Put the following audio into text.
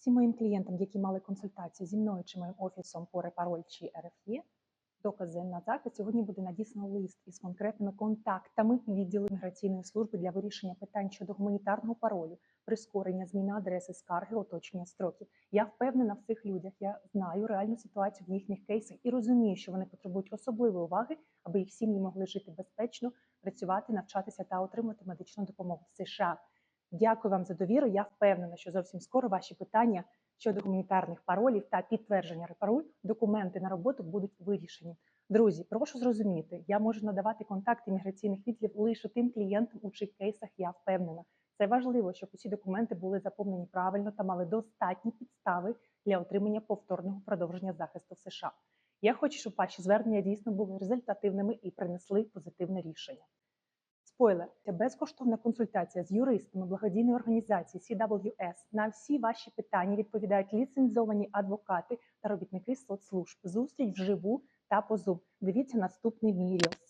Всім моїм клієнтам, які мали консультацію зі мною чи моїм офісом по репароль чи РФЄ, докази на захист, сьогодні буде надіслано лист із конкретними контактами відділу міграційної служби для вирішення питань щодо гуманітарного паролю, прискорення зміни адреси, скарги, оточення строків. Я впевнена в цих людях. Я знаю реальну ситуацію в їхніх кейсах і розумію, що вони потребують особливої уваги, аби їх сім'ї могли жити безпечно, працювати, навчатися та отримати медичну допомогу в США. Дякую вам за довіру. Я впевнена, що зовсім скоро ваші питання щодо гуманітарних паролів та підтвердження репароль, документи на роботу будуть вирішені. Друзі, прошу зрозуміти, я можу надавати контакти міграційних відділів лише тим клієнтам, у чиїх кейсах я впевнена. Це важливо, щоб усі документи були заповнені правильно та мали достатні підстави для отримання повторного продовження захисту в США. Я хочу, щоб ваші звернення дійсно були результативними і принесли позитивне рішення. Спойлер, це безкоштовна консультація з юристами благодійної організації CWS. На всі ваші питання відповідають ліцензовані адвокати та робітники соцслужб. Зустріч вживу та по Zoom. Дивіться наступний рілс.